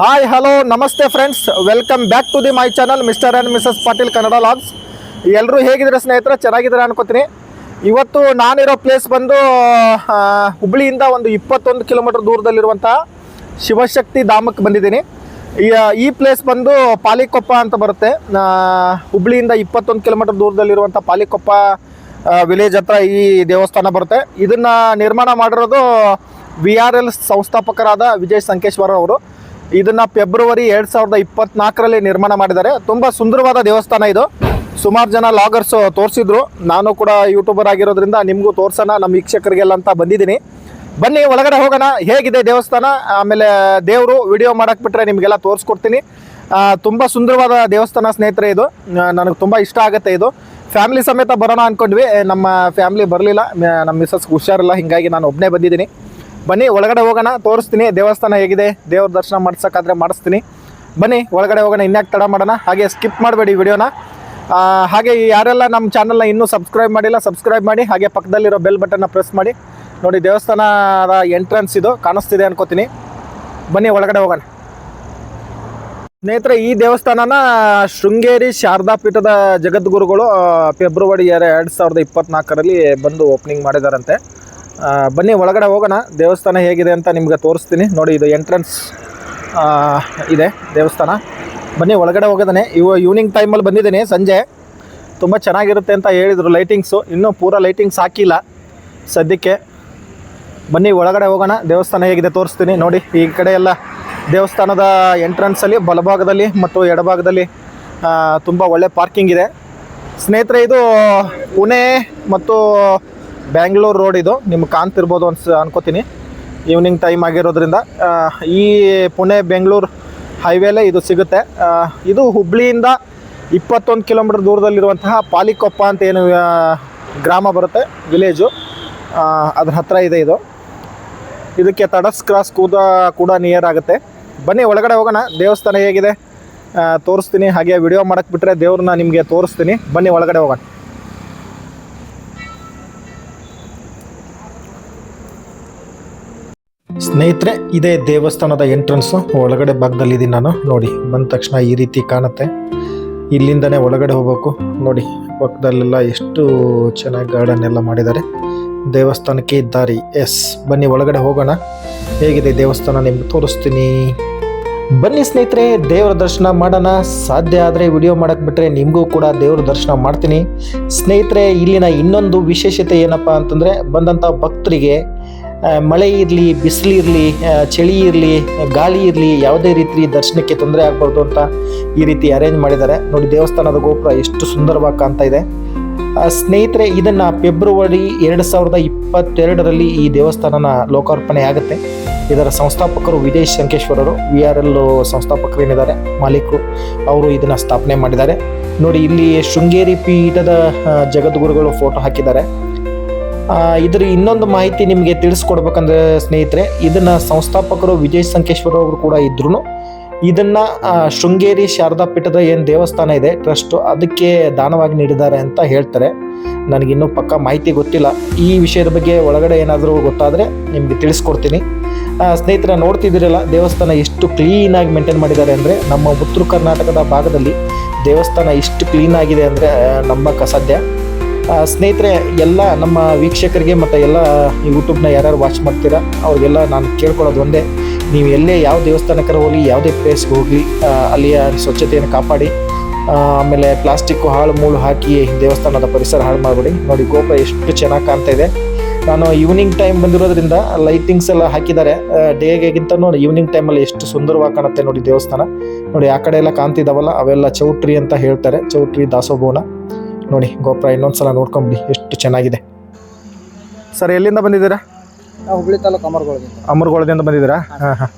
Hi hello ನಮಸ್ತೆ friends welcome back to the my channel Mr and Mrs Patil Kannada vlogs ಎಲ್ಲರೂ ಹೇಗಿದ್ರೆ ಸ್ನೇಹಿತರೆ? ಚೆನ್ನಾಗಿದ್ದಾರೆ ಅನ್ಕೋತೀನಿ. ಇವತ್ತು ನಾನಿರೋ ಪ್ಲೇಸ್ ಬಂದು ಹುಬ್ಳಿಯಿಂದ ಒಂದು ಇಪ್ಪತ್ತೊಂದು ಕಿಲೋಮೀಟರ್ ದೂರದಲ್ಲಿರುವಂಥ ಶಿವಶಕ್ತಿ ಧಾಮಕ್ಕೆ ಬಂದಿದ್ದೀನಿ. ಈ ಪ್ಲೇಸ್ ಬಂದು ಪಾಲಿಕೊಪ್ಪ ಅಂತ ಬರುತ್ತೆ. ಹುಬ್ಳಿಯಿಂದ ಇಪ್ಪತ್ತೊಂದು ಕಿಲೋಮೀಟರ್ ದೂರದಲ್ಲಿರುವಂಥ ಪಾಲಿಕೊಪ್ಪ ವಿಲೇಜ್ ಹತ್ರ ಈ ದೇವಸ್ಥಾನ ಬರುತ್ತೆ. ಇದನ್ನು ನಿರ್ಮಾಣ ಮಾಡಿರೋದು ವಿ ಆರ್ ಎಲ್ ಸಂಸ್ಥಾಪಕರಾದ ವಿಜಯ್ ಸಂಕೇಶ್ವರ ಅವರು. ಇದನ್ನ ಫೆಬ್ರವರಿ ಎರಡು ಸಾವಿರದ ಇಪ್ಪತ್ನಾಲ್ಕರಲ್ಲಿ ನಿರ್ಮಾಣ ಮಾಡಿದ್ದಾರೆ. ತುಂಬ ಸುಂದರವಾದ ದೇವಸ್ಥಾನ ಇದು. ಸುಮಾರು ಜನ ಲಾಗರ್ಸ್ ತೋರಿಸಿದ್ರು. ನಾನು ಕೂಡ ಯೂಟ್ಯೂಬರ್ ಆಗಿರೋದ್ರಿಂದ ನಿಮಗೂ ತೋರ್ಸೋಣ ನಮ್ಮ ವೀಕ್ಷಕರಿಗೆಲ್ಲ ಅಂತ ಬಂದಿದ್ದೀನಿ. ಬನ್ನಿ, ಒಳಗಡೆ ಹೋಗೋಣ. ಹೇಗಿದೆ ದೇವಸ್ಥಾನ? ಆಮೇಲೆ ದೇವರು ವಿಡಿಯೋ ಮಾಡಕ್ಕೆ ಬಿಟ್ಟರೆ ನಿಮಗೆಲ್ಲ ತೋರಿಸ್ಕೊಡ್ತೀನಿ. ತುಂಬ ಸುಂದರವಾದ ದೇವಸ್ಥಾನ ಸ್ನೇಹಿತರೆ ಇದು. ನನಗೆ ತುಂಬ ಇಷ್ಟ ಆಗುತ್ತೆ ಇದು. ಫ್ಯಾಮಿಲಿ ಸಮೇತ ಬರೋಣ ಅಂದ್ಕೊಂಡ್ವಿ ನಮ್ಮ ಫ್ಯಾಮಿಲಿ ಬರಲಿಲ್ಲ. ನಮ್ಮ ಮಿಸಸ್ ಹುಷಾರಿಲ್ಲ. ಹೀಗಾಗಿ ನಾನು ಒಬ್ಬನೇ ಬಂದಿದ್ದೀನಿ. ಬನ್ನಿ, ಒಳಗಡೆ ಹೋಗೋಣ, ತೋರಿಸ್ತೀನಿ, ದೇವಸ್ಥಾನ ಹೇಗಿದೆ, ದೇವ್ರ ದರ್ಶನ ಮಾಡ್ಸೋಕ್ಕಾದ್ರೆ ಮಾಡಿಸ್ತೀನಿ. ಬನ್ನಿ, ಒಳಗಡೆ ಹೋಗೋಣ, ಇನ್ಯಾಕೆ ತಡ ಮಾಡೋಣ, ಹಾಗೆ ಸ್ಕಿಪ್ ಮಾಡಬೇಡಿ ವಿಡಿಯೋನ. ಹಾಗೆ ಯಾರೆಲ್ಲ ನಮ್ಮ ಚಾನಲ್ನ ಇನ್ನೂ ಸಬ್ಸ್ಕ್ರೈಬ್ ಮಾಡಿಲ್ಲ ಸಬ್ಸ್ಕ್ರೈಬ್ ಮಾಡಿ, ಹಾಗೆ ಪಕ್ಕದಲ್ಲಿರೋ ಬೆಲ್ ಬಟನ್ನ ಪ್ರೆಸ್ ಮಾಡಿ. ನೋಡಿ, ದೇವಸ್ಥಾನದ ಎಂಟ್ರೆನ್ಸ್ ಇದು, ಕಾಣಿಸ್ತಿದೆ ಅನ್ಕೋತೀನಿ. ಬನ್ನಿ, ಒಳಗಡೆ ಹೋಗೋಣ. ಸ್ನೇಹಿತರೆ, ಈ ದೇವಸ್ಥಾನನ ಶೃಂಗೇರಿ ಶಾರದಾ ಪೀಠದ ಜಗದ್ಗುರುಗಳು ಫೆಬ್ರವರಿ ಎರಡು ಸಾವಿರದ ಇಪ್ಪತ್ನಾಲ್ಕರಲ್ಲಿ ಬಂದು ಓಪನಿಂಗ್ ಮಾಡಿದಾರಂತೆ. ಬನ್ನಿ, ಒಳಗಡೆ ಹೋಗೋಣ. ದೇವಸ್ಥಾನ ಹೇಗಿದೆ ಅಂತ ನಿಮ್ಗೆ ತೋರಿಸ್ತೀನಿ. ನೋಡಿ, ಇದು ಎಂಟ್ರೆನ್ಸ್ ಇದೆ ದೇವಸ್ಥಾನ. ಬನ್ನಿ, ಒಳಗಡೆ ಹೋಗೋದಾನೆ ಇವ ಈವ್ನಿಂಗ್ ಟೈಮಲ್ಲಿ ಬಂದಿದ್ದೀನಿ ಸಂಜೆ. ತುಂಬ ಚೆನ್ನಾಗಿರುತ್ತೆ ಅಂತ ಹೇಳಿದರು ಲೈಟಿಂಗ್ಸು ಇನ್ನೂ ಪೂರ ಲೈಟಿಂಗ್ಸ್ ಹಾಕಿಲ್ಲ ಸದ್ಯಕ್ಕೆ. ಬನ್ನಿ, ಒಳಗಡೆ ಹೋಗೋಣ. ದೇವಸ್ಥಾನ ಹೇಗಿದೆ ತೋರಿಸ್ತೀನಿ. ನೋಡಿ, ಈ ಕಡೆ ಎಲ್ಲ ದೇವಸ್ಥಾನದ ಎಂಟ್ರೆನ್ಸಲ್ಲಿ ಬಲಭಾಗದಲ್ಲಿ ಮತ್ತು ಎಡಭಾಗದಲ್ಲಿ ತುಂಬ ಒಳ್ಳೆ ಪಾರ್ಕಿಂಗ್ ಇದೆ. ಸ್ನೇಹಿತರೆ, ಇದು ಪುಣೆ ಮತ್ತು ಬ್ಯಾಂಗ್ಳೂರು ರೋಡ್ ಇದು. ನಿಮ್ಗೆ ಕಾಣ್ತಿರ್ಬೋದು ಅನ್ಸ್, ಅನ್ಕೋತೀನಿ. ಈವ್ನಿಂಗ್ ಟೈಮ್ ಆಗಿರೋದ್ರಿಂದ ಈ ಪುಣೆ ಬೆಂಗಳೂರು ಹೈವೇಲೇ ಇದು ಸಿಗುತ್ತೆ. ಇದು ಹುಬ್ಳಿಯಿಂದ ಇಪ್ಪತ್ತೊಂದು ಕಿಲೋಮೀಟರ್ ದೂರದಲ್ಲಿರುವಂತಹ ಪಾಲಿಕೊಪ್ಪ ಅಂತ ಏನು ಗ್ರಾಮ ಬರುತ್ತೆ ವಿಲೇಜು ಅದ್ರ ಹತ್ರ ಇದೆ ಇದು. ಇದಕ್ಕೆ ತಡಸ್ ಕ್ರಾಸ್ ಕೂಡ ಕೂಡ ನಿಯರ್ ಆಗುತ್ತೆ. ಬನ್ನಿ, ಒಳಗಡೆ ಹೋಗೋಣ. ದೇವಸ್ಥಾನ ಹೇಗಿದೆ? ತೋರಿಸ್ತೀನಿ. ಹಾಗೆ ವಿಡಿಯೋ ಮಾಡಕ್ಕೆ ಬಿಟ್ಟರೆ ದೇವ್ರನ್ನ ನಿಮಗೆ ತೋರಿಸ್ತೀನಿ. ಬನ್ನಿ, ಒಳಗಡೆ ಹೋಗೋಣ. ಸ್ನೇಹಿತರೆ, ಇದೇ ದೇವಸ್ಥಾನದ ಎಂಟ್ರೆನ್ಸು ಒಳಗಡೆ ಭಾಗದಲ್ಲಿದ್ದೀನಿ ನಾನು. ನೋಡಿ, ಬಂದ ತಕ್ಷಣ ಈ ರೀತಿ ಕಾಣುತ್ತೆ. ಇಲ್ಲಿಂದನೇ ಒಳಗಡೆ ಹೋಗಬೇಕು. ನೋಡಿ, ಪಕ್ಕದಲ್ಲೆಲ್ಲ ಎಷ್ಟು ಚೆನ್ನಾಗಿ ಗಾರ್ಡನ್ ಎಲ್ಲ ಮಾಡಿದ್ದಾರೆ. ದೇವಸ್ಥಾನಕ್ಕೆ ದಾರಿ. ಎಸ್, ಬನ್ನಿ ಒಳಗಡೆ ಹೋಗೋಣ. ಹೇಗಿದೆ ದೇವಸ್ಥಾನ ನಿಮ್ಗೆ ತೋರಿಸ್ತೀನಿ. ಬನ್ನಿ ಸ್ನೇಹಿತರೆ, ದೇವರ ದರ್ಶನ ಮಾಡೋಣ. ಸಾಧ್ಯ ಆದರೆ ವಿಡಿಯೋ ಮಾಡಕ್ಕೆ ಬಿಟ್ಟರೆ ನಿಮಗೂ ಕೂಡ ದೇವರ ದರ್ಶನ ಮಾಡ್ತೀನಿ. ಸ್ನೇಹಿತರೆ, ಇಲ್ಲಿನ ಇನ್ನೊಂದು ವಿಶೇಷತೆ ಏನಪ್ಪ ಅಂತಂದರೆ ಬಂದಂಥ ಭಕ್ತರಿಗೆ ಮಳೆ ಇರಲಿ ಬಿಸಿಲಿರಲಿ ಚಳಿ ಇರಲಿ ಗಾಳಿ ಇರಲಿ, ಯಾವುದೇ ರೀತಿ ದರ್ಶನಕ್ಕೆ ತೊಂದರೆ ಆಗಬಾರ್ದು ಅಂತ ಈ ರೀತಿ ಅರೇಂಜ್ ಮಾಡಿದ್ದಾರೆ. ನೋಡಿ, ದೇವಸ್ಥಾನದ ಗೋಪುರ ಎಷ್ಟು ಸುಂದರವಾಗಿ ಕಾಣ್ತಾ ಇದೆ. ಸ್ನೇಹಿತರೆ, ಇದನ್ನ ಫೆಬ್ರವರಿ ಎರಡು ಸಾವಿರದ ಇಪ್ಪತ್ತೆರಡರಲ್ಲಿ ಈ ದೇವಸ್ಥಾನನ ಲೋಕಾರ್ಪಣೆ ಆಗುತ್ತೆ. ಇದರ ಸಂಸ್ಥಾಪಕರು ವಿಜಯ್ ಶಂಕೇಶ್ವರರು ವಿ ಆರ್ ಎಲ್ ಸಂಸ್ಥಾಪಕರು ಏನಿದ್ದಾರೆ ಮಾಲೀಕರು, ಅವರು ಇದನ್ನ ಸ್ಥಾಪನೆ ಮಾಡಿದ್ದಾರೆ. ನೋಡಿ, ಇಲ್ಲಿ ಶೃಂಗೇರಿ ಪೀಠದ ಜಗದ್ಗುರುಗಳು ಫೋಟೋ ಹಾಕಿದ್ದಾರೆ. ಇದ್ರ ಇನ್ನೊಂದು ಮಾಹಿತಿ ನಿಮಗೆ ತಿಳಿಸ್ಕೊಡ್ಬೇಕಂದ್ರೆ ಸ್ನೇಹಿತರೆ ಇದನ್ನ ಸಂಸ್ಥಾಪಕರು ವಿಜಯ್ ಸಂಕೇಶ್ವರ ಅವರು ಕೂಡ ಇದ್ರು ಇದನ್ನ ಶೃಂಗೇರಿ ಶಾರದಾ ಪೀಠದ ಏನು ದೇವಸ್ಥಾನ ಇದೆ ಟ್ರಸ್ಟ್ ಅದಕ್ಕೆ ದಾನವಾಗಿ ನೀಡಿದ್ದಾರೆ ಅಂತ ಹೇಳ್ತಾರೆ. ನನಗಿನ್ನೂ ಪಕ್ಕ ಮಾಹಿತಿ ಗೊತ್ತಿಲ್ಲ. ಈ ವಿಷಯದ ಬಗ್ಗೆ ಒಳಗಡೆ ಏನಾದರೂ ಗೊತ್ತಾದರೆ ನಿಮಗೆ ತಿಳಿಸ್ಕೊಡ್ತೀನಿ. ಸ್ನೇಹಿತರ ನೋಡ್ತಿದ್ದೀರಲ್ಲ ದೇವಸ್ಥಾನ ಎಷ್ಟು ಕ್ಲೀನಾಗಿ ಮೇಂಟೈನ್ ಮಾಡಿದ್ದಾರೆ ಅಂದರೆ ನಮ್ಮ ಉತ್ತರ ಕರ್ನಾಟಕದ ಭಾಗದಲ್ಲಿ ದೇವಸ್ಥಾನ ಎಷ್ಟು ಕ್ಲೀನಾಗಿದೆ ಅಂದರೆ ಅಸಾಧ್ಯ ಆ, ಸ್ನೇಹಿತರೆ, ಎಲ್ಲ ನಮ್ಮ ವೀಕ್ಷಕರಿಗೆ ಮತ್ತು ಎಲ್ಲ ಯೂಟ್ಯೂಬ್ನ ಯಾರ್ಯಾರು ವಾಚ್ ಮಾಡ್ತೀರಾ, ಅವ್ರಿಗೆಲ್ಲ ನಾನು ಕೇಳ್ಕೊಳ್ಳೋದು ಒಂದೇ. ನೀವು ಎಲ್ಲೇ ಯಾವ ದೇವಸ್ಥಾನಕ್ಕೆ ಹೋಗಲಿ, ಯಾವುದೇ ಪ್ಲೇಸ್ಗೆ ಹೋಗಲಿ ಅಲ್ಲಿಯ ಸ್ವಚ್ಛತೆಯನ್ನು ಕಾಪಾಡಿ ಆಮೇಲೆ ಪ್ಲಾಸ್ಟಿಕ್ಕು ಹಾಳು ಮೂಳು ಹಾಕಿ ದೇವಸ್ಥಾನದ ಪರಿಸರ ಹಾಳು ಮಾಡಬೇಡಿ. ನೋಡಿ, ಗೋಪುರ ಎಷ್ಟು ಚೆನ್ನಾಗಿ ಕಾಣ್ತಾ ಇದೆ. ನಾನು ಈವ್ನಿಂಗ್ ಟೈಮ್ ಬಂದಿರೋದ್ರಿಂದ ಲೈಟಿಂಗ್ಸ್ ಎಲ್ಲ ಹಾಕಿದ್ದಾರೆ. ಡೇಗಿಂತನೂ ಈವ್ನಿಂಗ್ ಟೈಮಲ್ಲಿ ಎಷ್ಟು ಸುಂದರವಾಗಿ ಕಾಣುತ್ತೆ ನೋಡಿ ದೇವಸ್ಥಾನ. ನೋಡಿ, ಆ ಕಡೆ ಎಲ್ಲ ಕಾಣ್ತಿದ್ದಾವಲ್ಲ ಅವೆಲ್ಲ ಚೌಟ್ರಿ ಅಂತ ಹೇಳ್ತಾರೆ. ಚೌಟ್ರಿ ದಾಸೋಭವನ. ನೋಡಿ ಗೋಪುರ ಇನ್ನೊಂದ್ಸಲ ನೋಡ್ಕೊಂಬಿಡಿ ಎಷ್ಟು ಚೆನ್ನಾಗಿದೆ. ಸರ್ ಎಲ್ಲಿಂದ ಬಂದಿದ್ದೀರಾ? ನಾವು ಹುಬ್ಳಿ ತಾಲೂಕು ಅಮರ್ಗೋಳದಿಂದ. ಅಮರ್ಗೋಳದಿಂದ ಬಂದಿದ್ದೀರಾ? ಹಾಂ. ಹಾಂ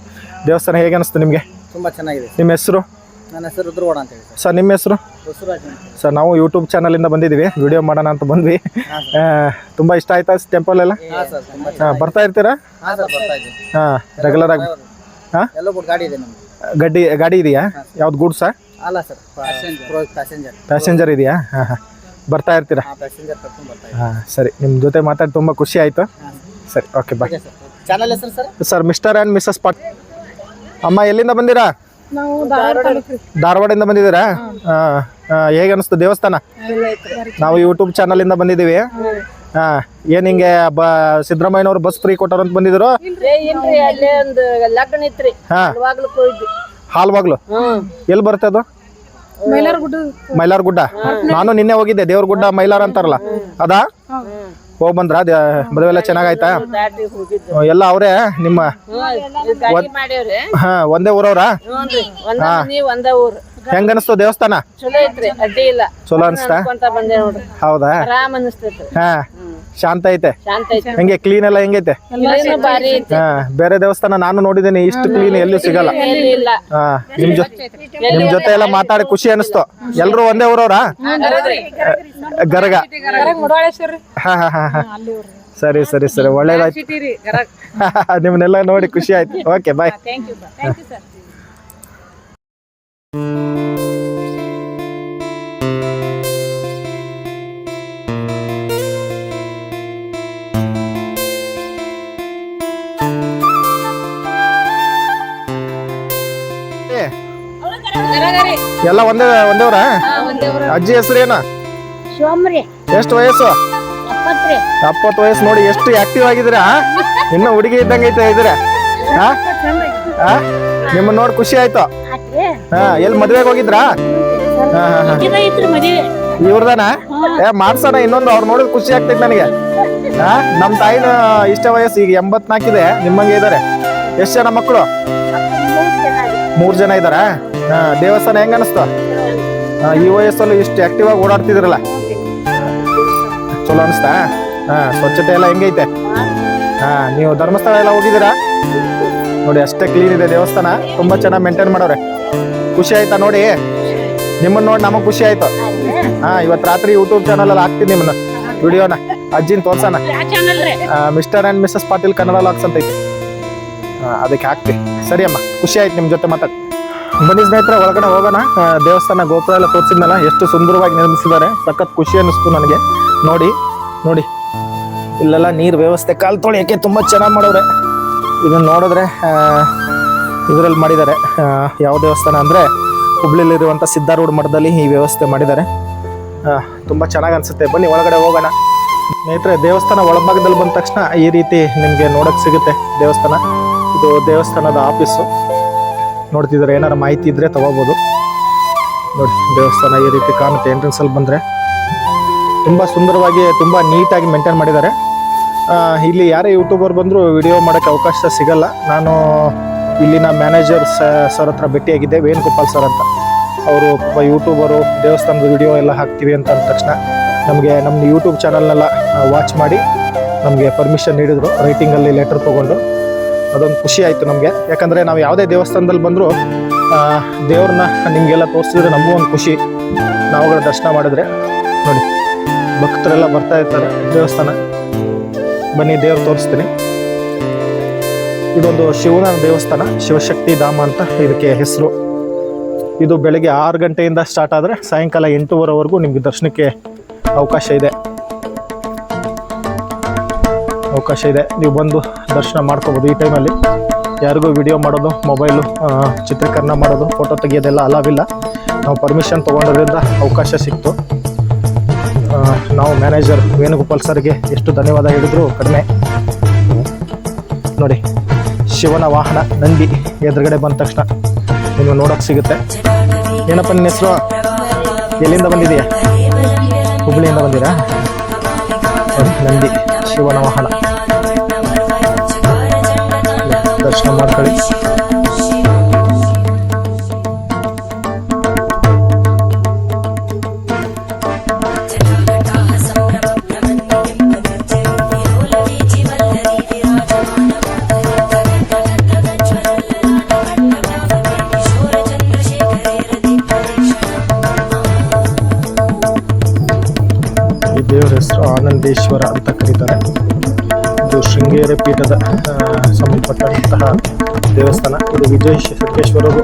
ದೇವಸ್ಥಾನ ಹೇಗೆ ಅನಿಸ್ತು ನಿಮಗೆ? ತುಂಬ ಚೆನ್ನಾಗಿದೆ. ನಿಮ್ಮ ಹೆಸರು? ನನ್ನ ಹೆಸರು ರುದ್ರಗೌಡ ಅಂತ ಹೇಳಿ ಸರ್. ನಿಮ್ಮ ಹೆಸರು? ಸರ್ ನಾವು ಯೂಟ್ಯೂಬ್ ಚಾನಲಿಂದ ಬಂದಿದ್ದೀವಿ. ವಿಡಿಯೋ ಮಾಡೋಣ ಅಂತ ಬಂದ್ವಿ. ತುಂಬ ಇಷ್ಟ ಆಯ್ತಾ ಟೆಂಪಲ್ ಎಲ್ಲ? ಹಾಂ ಸರ್ ತುಂಬ ಹಾಂ ಬರ್ತಾ ಇರ್ತೀರಾ? ಹಾಂ ರೆಗ್ಯುಲರ್ ಆಗಿ ಹಾಂ? ಗಾಡಿ ಇದೆ ಗಡ್ಡಿ ಗಾಡಿ ಇದೆಯಾ? ಯಾವ್ದು ಗೂಡ್ಸಾ? ಅಲ್ಲ ಸರ್ ಪ್ಯಾಸೆಂಜರ್. ಪ್ಯಾಸೆಂಜರ್ ಇದೆಯಾ? ಹಾಂ ಹಾಂ. ಬರ್ತಾ ಇರ್ತೀರಾ? ಹಾಂ ಪ್ಯಾಸೆಂಜರ್ ಕರ್ಕೊಂಡು ಬರ್ತಾ ಇದ್ದೀನಿ. ಹಾಂ ಸರಿ. ನಿಮ್ಮ ಜೊತೆ ಮಾತಾಡಿ ತುಂಬ ಖುಷಿ ಆಯಿತು. ಸರಿ. ಓಕೆ ಬಾಯ್ ಸರ್ ಚಾನಲ್ ಹೆಸರು sir sir Mr and Mrs pot ಅಮ್ಮ ಎಲ್ಲಿಂದ ಬಂದಿರಾ? ನಾವು ಧಾರವಾಡ ಧಾರವಾಡದಿಂದ ಬಂದಿದ್ದೀರಾ? ಹಾ. ಹೇಗೆ ಅನಿಸ್ತು ದೇವಸ್ಥಾನ? ನಾವು ಯೂಟ್ಯೂಬ್ ಚಾನಲ್ ಇಂದ ಬಂದಿದ್ದೀವಿ. ಹಾ. ಏನ್ ಹಿಂಗೆ ಬ ಸಿದ್ದರಾಮಯ್ಯನವ್ರು ಬಸ್ ಫ್ರೀ ಕೊಟ್ಟರು ಅಂತ ಬಂದಿದ್ರು? ಇಲ್ರಿ. ಅಲ್ಲೇ ಒಂದು ಲಗ್ನ ಇತ್ರಿ. ಹಾ. ಅವಾಗ್ಲೂ ಹೋಯ್ದ್ವಿ ಹಾಲ್ವಾಗ್ಲು? ಎಲ್ಲಿ ಬರುತ್ತೆ ಅದು? ಮೈಲಾರ್ ಗುಡ್ಡ. ನಾನು ನಿನ್ನೆ ಹೋಗಿದ್ದೆ ದೇವ್ರ ಗುಡ್ಡ ಮೈಲಾರ್ ಅಂತಾರಲ್ಲ ಅದಾ? ಹೋಗ್ ಬಂದ್ರ ಮದುವೆ ಎಲ್ಲ ಚೆನ್ನಾಗಾಯ್ತಾ? ಎಲ್ಲ ಅವರೇ ನಿಮ್ಮ ಹಾ ಒಂದೇ ಊರವ್ರ? ಹಾ. ಹೆಂಗ ಅನಿಸ್ತು ದೇವಸ್ಥಾನ ಚಲೋ ಐತ್ರಿ ಅಡ್ಡಿ ಇಲ್ಲ ಚಲೋ ಅನಿಸ್ತಾ ಕೊಂತ ಬಂದೆ ನೋಡ್ರಿ ಹೌದಾ ಆರಾಮ್ ಹಾ ಶಾಂತ ಐತೆ ಶಾಂತ ಐತಿ ಹೆಂಗೆ ಕ್ಲೀನ್ ಎಲ್ಲ ಹೆಂಗೈತೆ ಬಾರಿ ಐತಿ ಹಾ ಬೇರೆ ದೇವಸ್ಥಾನ ನಾನು ನೋಡಿದ್ದೀನಿ ಇಷ್ಟು ಕ್ಲೀನ್ ಎಲ್ಲೂ ಸಿಗಲ್ಲ ಎಲ್ಲಿ ಇಲ್ಲ ಹಾ ನಿಮ್ ಜೊ ನಿಮ್ ಜೊತೆ ಎಲ್ಲ ಮಾತಾಡಿ ಖುಷಿ ಅನಿಸ್ತು ಎಲ್ರು ಒಂದೇ ಊರವ್ರಾ ಗರಗ ಹಾ ಹಾ ಹಾ ಹಾ ಸರಿ ಸರಿ ಸರಿ ಒಳ್ಳೇದಾಯ್ತು ನಿಮ್ಮನ್ನೆಲ್ಲ ನೋಡಿ ಖುಷಿ ಆಯ್ತು ಓಕೆ ಬಾಯ್ ಎಲ್ಲ ಒಂದೇ ಒಂದೇ ಊರ ಅಜ್ಜಿ ಹೆಸರು ಏನ? ಎಷ್ಟು ವಯಸ್ಸು? ಎಪ್ಪತ್ತು ವಯಸ್ಸು ನೋಡಿ ಎಷ್ಟು ಆಕ್ಟಿವ್ ಆಗಿದ್ದೀರಾ? ಇನ್ನು ಹುಡುಗಿ ಇದ್ದಂಗೆ ಐತೆ ಹಾ? ನಿಮ್ಮನ್ನ ನೋಡಿ ಖುಷಿ ಆಯ್ತು. ಹಾ ಎಲ್ಲಿ ಮದ್ವೆಗೆ ಹೋಗಿದ್ರಾ? ಇವ್ರದಾನ? ಏ ಮಾಡ್ಸೋಣ ಇನ್ನೊಂದು ಅವ್ರು ನೋಡಿದ್ ಖುಷಿ ಆಗ್ತೈತೆ ನನಗೆ. ಹಾ? ನಮ್ಮ ತಾಯಿನ ಇಷ್ಟ ವಯಸ್ಸು ಈಗ ಎಂಬತ್ನಾಲ್ಕಿದೆ ನಿಮ್ಮಂಗೆ ಇದ್ದಾರೆ. ಎಷ್ಟು ಜನ ಮಕ್ಕಳು? ಮೂರು ಜನ ಇದಾರ ಹಾ ದೇವಸ್ಥಾನ ಹೆಂಗ ಅನಿಸ್ತು? ಹಾ, ಈ ವಯಸ್ಸಲ್ಲೂ ಇಷ್ಟು ಆಕ್ಟಿವ್ ಆಗಿ ಓಡಾಡ್ತಿದ್ರಲ್ಲ? ಚಲೋ ಅನಿಸ್ತಾ? ಹಾ ಸ್ವಚ್ಛತೆ ಎಲ್ಲ ಹೆಂಗೈತೆ? ಹಾ ನೀವು ಧರ್ಮಸ್ಥಳ ಎಲ್ಲ ಹೋಗಿದ್ದೀರಾ? ನೋಡಿ ಅಷ್ಟೇ ಕ್ಲೀನ್ ಇದೆ ದೇವಸ್ಥಾನ. ತುಂಬಾ ಚೆನ್ನಾಗಿ ಮೇಂಟೈನ್ ಮಾಡವ್ರೆ ಖುಷಿ ಆಯ್ತಾ ನೋಡಿ? ನಿಮ್ಮನ್ನ ನೋಡಿ ನಮಗ್ ಖುಷಿ ಆಯ್ತು. ಹಾ ಇವತ್ತು ರಾತ್ರಿ ಯೂಟ್ಯೂಬ್ ಚಾನಲ್ ಅಲ್ಲಿ ಹಾಕ್ತೀನಿ ನಿಮ್ಮನ್ನ. ವಿಡಿಯೋನ. ಅಜ್ಜಿನ ತೋರ್ಸೋಣ. Mr and Mrs Patil Kannada LOX ಅಂತ ಐತಿ. ಅದಕ್ಕೆ ಹಾಕ್ತಿ. ಸರಿ ಅಮ್ಮ ಖುಷಿ ಆಯ್ತು ನಿಮ್ಮ ಜೊತೆ ಮಾತಾಡಿ ಬನ್ನಿ ಸ್ನೇಹಿತರ, ಒಳಗಡೆ ಹೋಗೋಣ. ದೇವಸ್ಥಾನ ಗೋಪುರ ಎಲ್ಲ ತೋರಿಸಿದ್ನಲ್ಲ, ಎಷ್ಟು ಸುಂದರವಾಗಿ ನಿರ್ಮಿಸಿದ್ದಾರೆ. ಸಖತ್ ಖುಷಿ ಅನ್ನಿಸ್ತು ನನಗೆ. ನೋಡಿ ನೋಡಿ. ಇಲ್ಲೆಲ್ಲ ನೀರು ವ್ಯವಸ್ಥೆ, ಕಾಲು ತೊಳೆಯೋಕ್ಕೆ ತುಂಬ ಚೆನ್ನಾಗಿ ಮಾಡೋರೆ. ಇದನ್ನ ನೋಡಿದ್ರೆ ಇದರಲ್ಲಿ ಮಾಡಿದ್ದಾರೆ. ಯಾವ ದೇವಸ್ಥಾನ ಅಂದರೆ ಹುಬ್ಳಿಲಿರುವಂಥ ಸಿದ್ಧಾರೂಢ ಮಠದಲ್ಲಿ ಈ ವ್ಯವಸ್ಥೆ ಮಾಡಿದ್ದಾರೆ. ತುಂಬ ಚೆನ್ನಾಗಿ ಅನಿಸುತ್ತೆ. ಬನ್ನಿ, ಒಳಗಡೆ ಹೋಗೋಣ. ಸ್ನೇಹಿತರೆ, ದೇವಸ್ಥಾನ ಒಳಭಾಗದಲ್ಲಿ ಬಂದ ತಕ್ಷಣ ಈ ರೀತಿ ನಿಮಗೆ ನೋಡೋಕೆ ಸಿಗುತ್ತೆ ದೇವಸ್ಥಾನ. ಇದು ದೇವಸ್ಥಾನದ ಆಫೀಸು. ನೋಡ್ತಿದ್ದಾರೆ ಏನಾರು ಮಾಹಿತಿ ಇದ್ರೆ ತಗೋಬೋದು. ನೋಡಿ, ದೇವಸ್ಥಾನ ಈ ರೀತಿ ಕಾಣುತ್ತೆ ಎಂಟ್ರೆನ್ಸಲ್ಲಿ ಬಂದರೆ. ತುಂಬ ಸುಂದರವಾಗಿ, ತುಂಬ ನೀಟಾಗಿ ಮೇಂಟೈನ್ ಮಾಡಿದ್ದಾರೆ. ಇಲ್ಲಿ ಯಾರೇ ಯೂಟ್ಯೂಬರ್ ಬಂದರೂ ವಿಡಿಯೋ ಮಾಡೋಕ್ಕೆ ಅವಕಾಶ ಸಿಗಲ್ಲ. ನಾನು ಇಲ್ಲಿನ ಮ್ಯಾನೇಜರ್ ಸರ್ ಹತ್ರ ಭೇಟಿಯಾಗಿದ್ದೆ, ವೇಣುಗೋಪಾಲ್ ಸರ್ ಅಂತ. ಅವರು ಯೂಟ್ಯೂಬರು ದೇವಸ್ಥಾನದ ವಿಡಿಯೋ ಎಲ್ಲ ಹಾಕ್ತೀವಿ ಅಂತ ಅಂದ ತಕ್ಷಣ ನಮಗೆ ನಮ್ಮ ಯೂಟ್ಯೂಬ್ ಚಾನಲ್ನೆಲ್ಲ ವಾಚ್ ಮಾಡಿ ನಮಗೆ ಪರ್ಮಿಷನ್ ನೀಡಿದರು ರೈಟಿಂಗಲ್ಲಿ ಲೆಟರ್ ತೊಗೊಂಡು. ಅದೊಂದು ಖುಷಿ ಆಯಿತು ನಮಗೆ. ಯಾಕಂದರೆ ನಾವು ಯಾವುದೇ ದೇವಸ್ಥಾನದಲ್ಲಿ ಬಂದರೂ ದೇವ್ರನ್ನ ನಿಮಗೆಲ್ಲ ತೋರಿಸಿದ್ರೆ ನಮಗೂ ಒಂದು ಖುಷಿ. ನಾವುಗಳ ದರ್ಶನ ಮಾಡಿದ್ರೆ. ನೋಡಿ, ಭಕ್ತರೆಲ್ಲ ಬರ್ತಾ ಇರ್ತಾರೆ ದೇವಸ್ಥಾನ. ಬನ್ನಿ, ದೇವ್ರು ತೋರಿಸ್ತೀನಿ. ಇದೊಂದು ಶಿವನ ದೇವಸ್ಥಾನ, ಶಿವಶಕ್ತಿ ಧಾಮ ಅಂತ ಇದಕ್ಕೆ ಹೆಸರು. ಇದು ಬೆಳಗ್ಗೆ ಆರು ಗಂಟೆಯಿಂದ ಸ್ಟಾರ್ಟ್ ಆದರೆ ಸಾಯಂಕಾಲ ಎಂಟೂವರೆವರೆಗೂ ನಿಮಗೆ ದರ್ಶನಕ್ಕೆ ಅವಕಾಶ ಇದೆ. ಅವಕಾಶ ಇದೆ. ನೀವು ಬಂದು ದರ್ಶನ ಮಾಡ್ಕೋಬೋದು ಈ ಟೈಮಲ್ಲಿ ಯಾರಿಗೂ ವಿಡಿಯೋ ಮಾಡೋದು ಮೊಬೈಲು ಚಿತ್ರೀಕರಣ ಮಾಡೋದು ಫೋಟೋ ತೆಗಿಯೋದೆಲ್ಲ ಅಲಾವಿಲ್ಲ ನಾವು ಪರ್ಮಿಷನ್ ತೊಗೊಂಡೋದ್ರಿಂದ ಅವಕಾಶ ಸಿಕ್ತು. ನಾವು ಮ್ಯಾನೇಜರ್ ವೇಣುಗೋಪಾಲ್ ಸರ್ಗೆ ಎಷ್ಟು ಧನ್ಯವಾದ ಹೇಳಿದ್ರು ಕಡಿಮೆ. ನೋಡಿ, ಶಿವನ ವಾಹನ ನಂದಿ ಎದುರುಗಡೆ ಬಂದ ತಕ್ಷಣ ನಿಮಗೆ ನೋಡೋಕೆ ಸಿಗುತ್ತೆ. ಏನಪ್ಪ ನಿನ್ನ ಹೆಸರು? ಎಲ್ಲಿಂದ ಬಂದಿದೆಯಾ ಹುಬ್ಳಿಯಿಂದ ಬಂದಿರಾ? ನಂದಿ. ಶಿವನ ವಾಹನ ದರ್ಶನ ಮಾಡ್ಕೊಳ್ಳಿ ಈ ದೇವರ ಹೆಸರು ಆನಂದೇಶ್ವರ ಅಂತ ಶೃಂಗೇರಿ ಪೀಠದ ಸಂಬಂಧಪಟ್ಟಂತಹ ದೇವಸ್ಥಾನ, ಇದು ವಿಜಯ ಶಂಕೇಶ್ವರರು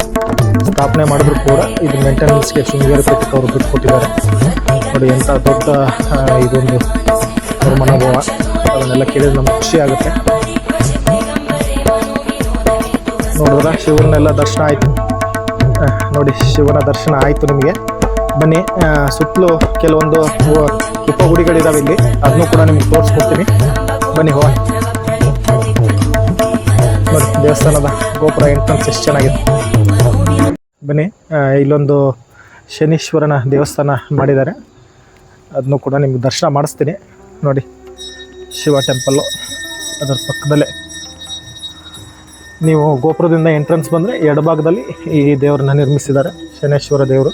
ಸ್ಥಾಪನೆ ಮಾಡಿದ್ರು ಕೂಡ. ಇದು ಮೇಂಟೆನೆನ್ಸ್ಗೆ ಶೃಂಗೇರಿ ಪೀಠಕ್ಕೆ ಅವರು ಬಿಟ್ಕೊಟ್ಟಿದ್ದಾರೆ ನೋಡಿ, ಎಂಥ ದೊಡ್ಡ ಇದೊಂದು ಅವ್ರ ಮನೋಭಾವ ಅದನ್ನೆಲ್ಲ ಕೇಳಿದ್ರೆ ನಮ್ಗೆ ಖುಷಿ ಆಗುತ್ತೆ. ನೋಡಿದ್ರ ಶಿವನೆಲ್ಲ ದರ್ಶನ ಆಯಿತು. ನೋಡಿ, ಶಿವನ ದರ್ಶನ ಆಯಿತು ನಿಮಗೆ. ಬನ್ನಿ ಸುತ್ತಲೂ ಕೆಲವೊಂದು ಉಪ ಹುಡಿಗಳಿದ್ದಾವೆ ಇಲ್ಲಿ. ಅದನ್ನು ಕೂಡ ನಿಮ್ಗೆ ತೋರಿಸ್ಕೊಡ್ತೀನಿ. ಬನ್ನಿ, ಹೋಗೋಣ. ನೋಡಿ ದೇವಸ್ಥಾನದ ಗೋಪುರ ಎಂಟ್ರನ್ಸ್ ಎಷ್ಟು ಚೆನ್ನಾಗಿದೆ? ಬನ್ನಿ ಇಲ್ಲೊಂದು ಶನೀಶ್ವರನ ದೇವಸ್ಥಾನ ಮಾಡಿದ್ದಾರೆ. ಅದನ್ನು ಕೂಡ ನಿಮ್ಗೆ ದರ್ಶನ ಮಾಡಿಸ್ತೀನಿ. ನೋಡಿ, ಶಿವ ಟೆಂಪಲ್ಲು ಅದರ ಪಕ್ಕದಲ್ಲೇ. ನೀವು ಗೋಪುರದಿಂದ ಎಂಟ್ರೆನ್ಸ್ ಬಂದರೆ ಎಡಭಾಗದಲ್ಲಿ ಈ ದೇವರನ್ನ ನಿರ್ಮಿಸಿದ್ದಾರೆ, ಶನೇಶ್ವರ ದೇವರು.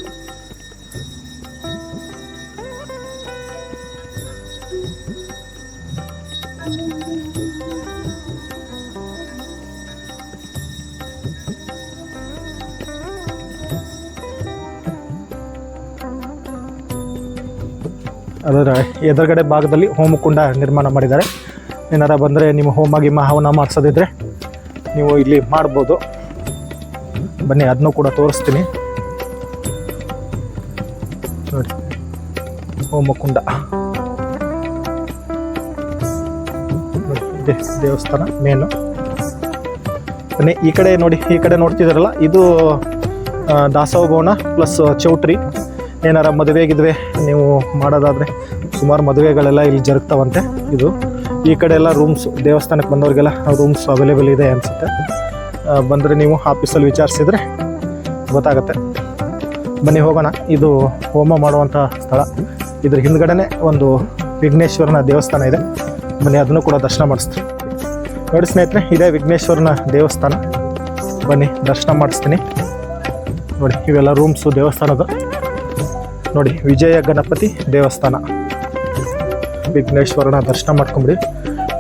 ಅದರ ಎದುರುಗಡೆ ಭಾಗದಲ್ಲಿ ಹೋಮಕುಂಡ ನಿರ್ಮಾಣ ಮಾಡಿದ್ದಾರೆ. ಏನಾರ ಬಂದರೆ ನಿಮ್ಮ ಹೋಮ ಗಿಮ ಹವನ ಮಾಡಿಸೋದಿದ್ರೆ ನೀವು ಇಲ್ಲಿ ಮಾಡ್ಬೋದು. ಬನ್ನಿ ಅದನ್ನು ಕೂಡ ತೋರಿಸ್ತೀನಿ. ನೋಡಿ ಹೋಮಕುಂಡ ದೇವಸ್ಥಾನ, ಮೇನು. ಬನ್ನಿ, ಈ ಕಡೆ ನೋಡಿ, ಈ ಕಡೆ ನೋಡ್ತಿದ್ದಾರಲ್ಲ, ಇದು ದಾಸೋಹ ಭವನ, ಪ್ಲಸ್, ಚೌಟ್ರಿ. ಏನಾರ ಮದುವೆ ಗಿದುವೆ ನೀವು ಮಾಡೋದಾದರೆ ಸುಮಾರು ಮದುವೆಗಳೆಲ್ಲ ಇಲ್ಲಿ ಜರುಗ್ತಾವಂತೆ. ಇದು ಈ ಕಡೆ ಎಲ್ಲ ರೂಮ್ಸ್ ದೇವಸ್ಥಾನಕ್ಕೆ ಬಂದವರಿಗೆಲ್ಲ ರೂಮ್ಸ್ ಅವೈಲೇಬಲ್ ಇದೆ ಅನಿಸುತ್ತೆ. ಬಂದರೆ ನೀವು ಆಫೀಸಲ್ಲಿ ವಿಚಾರಿಸಿದರೆ ಗೊತ್ತಾಗುತ್ತೆ. ಬನ್ನಿ ಹೋಗೋಣ. ಇದು ಹೋಮ ಮಾಡುವಂಥ ಸ್ಥಳ. ಇದ್ರ ಹಿಂದ್ಗಡೆ ಒಂದು ವಿಘ್ನೇಶ್ವರನ ದೇವಸ್ಥಾನ ಇದೆ. ಬನ್ನಿ ಅದನ್ನು ಕೂಡ ದರ್ಶನ ಮಾಡಿಸ್ತೀನಿ. ನೋಡಿ ಸ್ನೇಹಿತರೆ, ಇದೇ ವಿಘ್ನೇಶ್ವರನ ದೇವಸ್ಥಾನ. ಬನ್ನಿ, ದರ್ಶನ ಮಾಡಿಸ್ತೀನಿ. ನೋಡಿ, ಇವೆಲ್ಲ ರೂಮ್ಸು ದೇವಸ್ಥಾನದ ನೋಡಿ, ವಿಜಯ ಗಣಪತಿ ದೇವಸ್ಥಾನ. ವಿಘ್ನೇಶ್ವರನ ದರ್ಶನ ಮಾಡ್ಕೊಂಬಿಡಿ.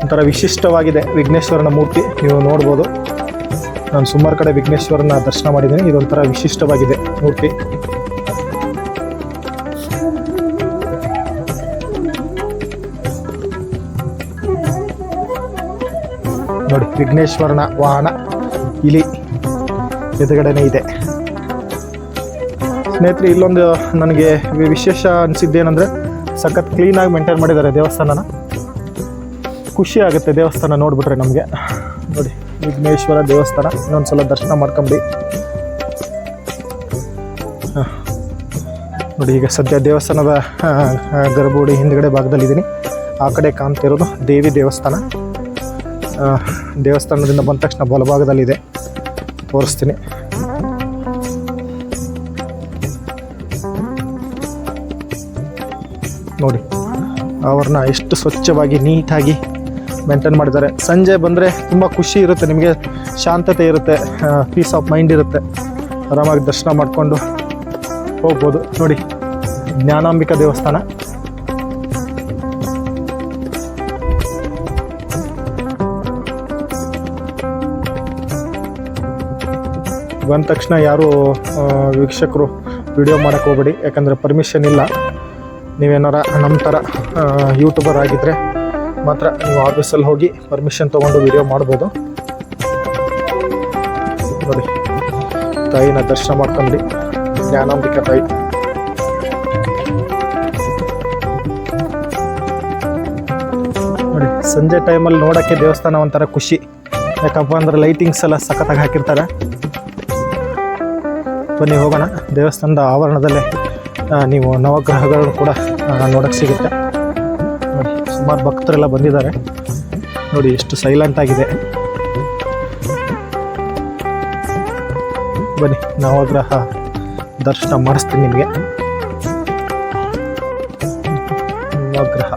ಒಂಥರ ವಿಶಿಷ್ಟವಾಗಿದೆ ವಿಘ್ನೇಶ್ವರನ ಮೂರ್ತಿ, ನೀವು ನೋಡ್ಬೋದು. ನಾನು ಸುಮಾರು ಕಡೆ ವಿಘ್ನೇಶ್ವರನ ದರ್ಶನ ಮಾಡಿದ್ದೀನಿ. ಇದೊಂಥರ ವಿಶಿಷ್ಟವಾಗಿದೆ ಮೂರ್ತಿ. ನೋಡಿ, ವಿಘ್ನೇಶ್ವರನ ವಾಹನ ಇಲಿ ಎದುರುಗಡೆನೇ ಇದೆ. ಸ್ನೇಹಿತರೆ, ಇಲ್ಲೊಂದು ನನಗೆ ವಿಶೇಷ ಅನಿಸಿದ್ದೇನೆಂದರೆ, ಸಖತ್ ಕ್ಲೀನಾಗಿ ಮೇಂಟೈನ್ ಮಾಡಿದ್ದಾರೆ ದೇವಸ್ಥಾನನ. ಖುಷಿ ಆಗುತ್ತೆ ದೇವಸ್ಥಾನ ನೋಡಿಬಿಟ್ರೆ ನಮಗೆ. ನೋಡಿ, ವಿಘ್ನೇಶ್ವರ ದೇವಸ್ಥಾನ. ಇನ್ನೊಂದು ಸಲ ದರ್ಶನ ಮಾಡ್ಕೊಂಬಿಡಿ. ಹ. ನೋಡಿ, ಈಗ ಸದ್ಯ ದೇವಸ್ಥಾನದ ಗರ್ಭಗುಡಿ ಹಿಂದ್ಗಡೆ ಭಾಗದಲ್ಲಿದ್ದೀನಿ. ಆ ಕಡೆ ಕಾಣ್ತಿರೋದು ದೇವಿ ದೇವಸ್ಥಾನ. ದೇವಸ್ಥಾನದಿಂದ ಬಂದ ತಕ್ಷಣ ಬಲಭಾಗದಲ್ಲಿದೆ. ತೋರಿಸ್ತೀನಿ. ಅವ್ರನ್ನ ಎಷ್ಟು ಸ್ವಚ್ಛವಾಗಿ, ನೀಟಾಗಿ ಮೇಂಟೈನ್ ಮಾಡಿದ್ದಾರೆ. ಸಂಜೆ ಬಂದರೆ ತುಂಬ ಖುಷಿ ಇರುತ್ತೆ, ನಿಮಗೆ ಶಾಂತತೆ ಇರುತ್ತೆ ಪೀಸ್ ಆಫ್ ಮೈಂಡ್ ಇರುತ್ತೆ. ಆರಾಮಾಗಿ ದರ್ಶನ ಮಾಡಿಕೊಂಡು ಹೋಗ್ಬೋದು. ನೋಡಿ, ಜ್ಞಾನಾಂಬಿಕಾ ದೇವಸ್ಥಾನ. ಬಂದ ತಕ್ಷಣ ಯಾರು ವೀಕ್ಷಕರು ವಿಡಿಯೋ ಮಾಡೋಕ್ಕೆ ಹೋಗ್ಬೇಡಿ, ಯಾಕಂದರೆ ಪರ್ಮಿಷನ್ ಇಲ್ಲ. ನೀವೇನಾರ ನಮ್ಮ ಥರ ಯೂಟ್ಯೂಬರ್ ಆಗಿದ್ದರೆ ಮಾತ್ರ ನೀವು ಆಫೀಸಲ್ಲಿ ಹೋಗಿ ಪರ್ಮಿಷನ್ ತೊಗೊಂಡು ವಿಡಿಯೋ ಮಾಡ್ಬೋದು. ನೋಡಿ ತಾಯಿನ ದರ್ಶನ ಮಾಡ್ಕೊಂಡು ಜ್ಞಾನಾಂಬಿಕಾ ತಾಯಿ. ನೋಡಿ, ಸಂಜೆ ಟೈಮಲ್ಲಿ ನೋಡೋಕ್ಕೆ ದೇವಸ್ಥಾನ ಒಂಥರ ಖುಷಿ. ಯಾಕಪ್ಪ ಅಂದ್ರೆ ಲೈಟಿಂಗ್ಸ್ ಎಲ್ಲ ಸಖತ್ತಾಗಿ ಹಾಕಿರ್ತಾರೆ. ಬನ್ನಿ ಹೋಗೋಣ. ದೇವಸ್ಥಾನದ ಆವರಣದಲ್ಲೇ ನೀವು ನವಗ್ರಹಗಳನ್ನು ಕೂಡ ನೋಡೋಕ್ಕೆ ಸಿಗುತ್ತೆ. ನೋಡಿ, ಸುಮಾರು ಭಕ್ತರೆಲ್ಲ ಬಂದಿದ್ದಾರೆ. ನೋಡಿ, ಎಷ್ಟು ಸೈಲೆಂಟ್ ಆಗಿದೆ. ಬನ್ನಿ, ನವಗ್ರಹ ದರ್ಶನ ಮಾಡಿಸ್ತೀನಿ ನಿಮಗೆ. ನವಗ್ರಹ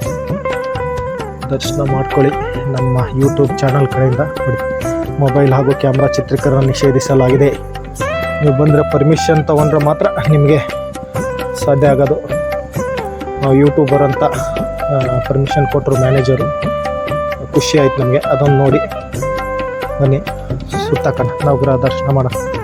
ದರ್ಶನ ಮಾಡ್ಕೊಳ್ಳಿ ನಮ್ಮ ಯೂಟ್ಯೂಬ್ ಚಾನಲ್ ಕಡೆಯಿಂದ. ನೋಡಿ ಮೊಬೈಲ್ ಹಾಗೂ ಕ್ಯಾಮ್ರಾ ಚಿತ್ರೀಕರಣ ನಿಷೇಧಿಸಲಾಗಿದೆ. ನೀವು ಬಂದರೆ ಪರ್ಮಿಷನ್ ತೊಗೊಂಡ್ರೆ ಮಾತ್ರ ನಿಮಗೆ ಸಾಧ್ಯ ಆಗೋದು. ಯೂಟ್ಯೂಬರ್ ಅಂತ ಪರ್ಮಿಷನ್ ಕೊಟ್ಟರು ಮ್ಯಾನೇಜರು ಖುಷಿ ಆಯ್ತು ನಮಗೆ. ಅದೊಂದು ನೋಡಿ. ಬನ್ನಿ. ನಾವು ಗೃಹ ದರ್ಶನ ಮಾಡೋಣ.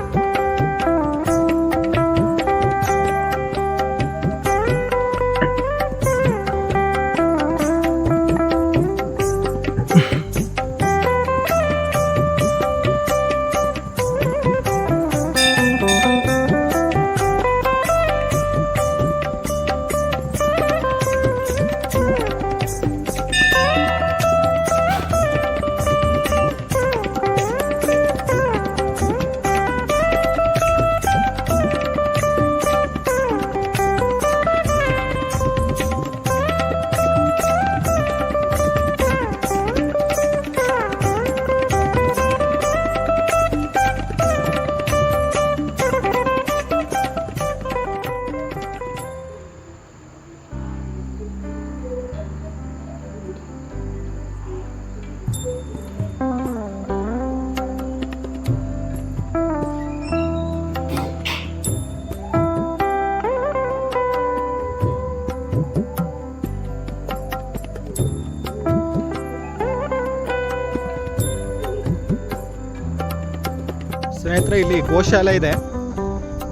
ಗೋಶಾಲೆ ಇದೆ.